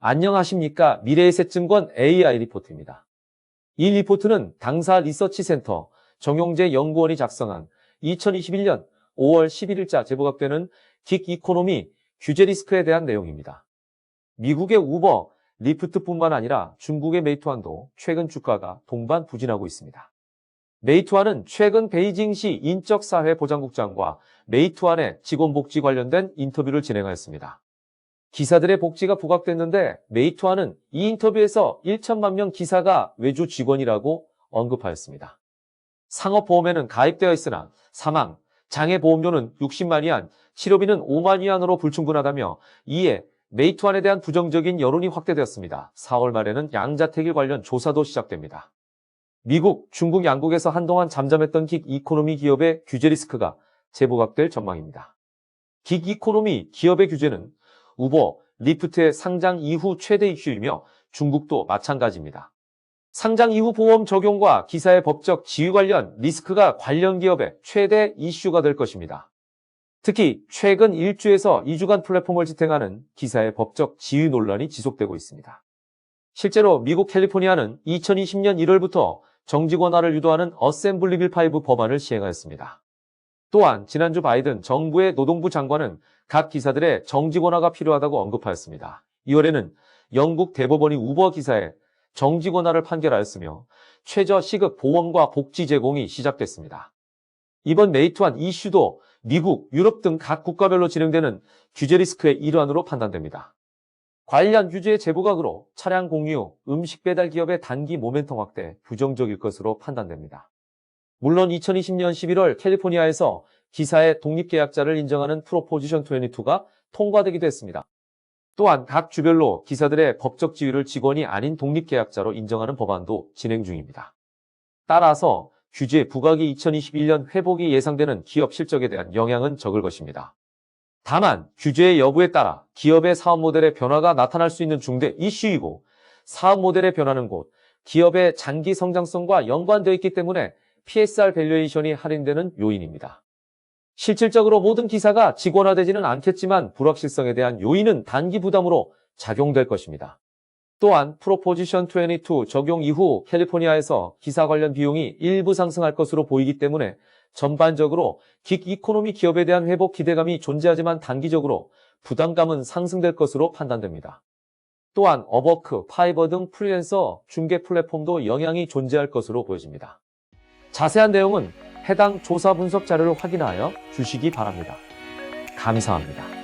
안녕하십니까. 미래에셋증권 AI 리포트입니다. 이 리포트는 당사 리서치센터 정용재 연구원이 작성한 2021년 5월 11일자 제보각되는 긱 이코노미 규제 리스크에 대한 내용입니다. 미국의 우버, 리프트뿐만 아니라 중국의 메이투안도 최근 주가가 동반 부진하고 있습니다. 메이투안은 최근 베이징시 인적사회보장국장과 메이투안의 직원복지 관련된 인터뷰를 진행하였습니다. 기사들의 복지가 부각됐는데 메이투안은 이 인터뷰에서 1천만 명 기사가 외주 직원이라고 언급하였습니다. 상업보험에는 가입되어 있으나 사망, 장애보험료는 60만 위안, 치료비는 5만 위안으로 불충분하다며 이에 메이투안에 대한 부정적인 여론이 확대되었습니다. 4월 말에는 양자택일 관련 조사도 시작됩니다. 미국, 중국 양국에서 한동안 잠잠했던 긱 이코노미 기업의 규제 리스크가 재부각될 전망입니다. 긱 이코노미 기업의 규제는 우버, 리프트의 상장 이후 최대 이슈이며 중국도 마찬가지입니다. 상장 이후 보험 적용과 기사의 법적 지위 관련 리스크가 관련 기업의 최대 이슈가 될 것입니다. 특히 최근 1주에서 2주간 플랫폼을 지탱하는 기사의 법적 지위 논란이 지속되고 있습니다. 실제로 미국 캘리포니아는 2020년 1월부터 정직 원화를 유도하는 어셈블리 빌5 법안을 시행하였습니다. 또한 지난주 바이든 정부의 노동부 장관은 각 기사들의 정직 원화가 필요하다고 언급하였습니다. 2월에는 영국 대법원이 우버 기사에 정직 원화를 판결하였으며 최저 시급 보험과 복지 제공이 시작됐습니다. 이번 메이투안 이슈도 미국, 유럽 등 각 국가별로 진행되는 규제 리스크의 일환으로 판단됩니다. 관련 규제의 재부각으로 차량 공유, 음식 배달 기업의 단기 모멘텀 확대 부정적일 것으로 판단됩니다. 물론 2020년 11월 캘리포니아에서 기사의 독립계약자를 인정하는 프로포지션 22가 통과되기도 했습니다. 또한 각 주별로 기사들의 법적 지위를 직원이 아닌 독립계약자로 인정하는 법안도 진행 중입니다. 따라서 규제 부각이 2021년 회복이 예상되는 기업 실적에 대한 영향은 적을 것입니다. 다만 규제의 여부에 따라 기업의 사업 모델의 변화가 나타날 수 있는 중대 이슈이고 사업 모델의 변화는 곧 기업의 장기 성장성과 연관되어 있기 때문에 PSR 밸류에이션이 할인되는 요인입니다. 실질적으로 모든 기사가 직원화되지는 않겠지만 불확실성에 대한 요인은 단기 부담으로 작용될 것입니다. 또한 프로포지션 22 적용 이후 캘리포니아에서 기사 관련 비용이 일부 상승할 것으로 보이기 때문에 전반적으로 긱 이코노미 기업에 대한 회복 기대감이 존재하지만 단기적으로 부담감은 상승될 것으로 판단됩니다. 또한 어버크, 파이버 등 프리랜서 중개 플랫폼도 영향이 존재할 것으로 보여집니다. 자세한 내용은 해당 조사 분석 자료를 확인하여 주시기 바랍니다. 감사합니다.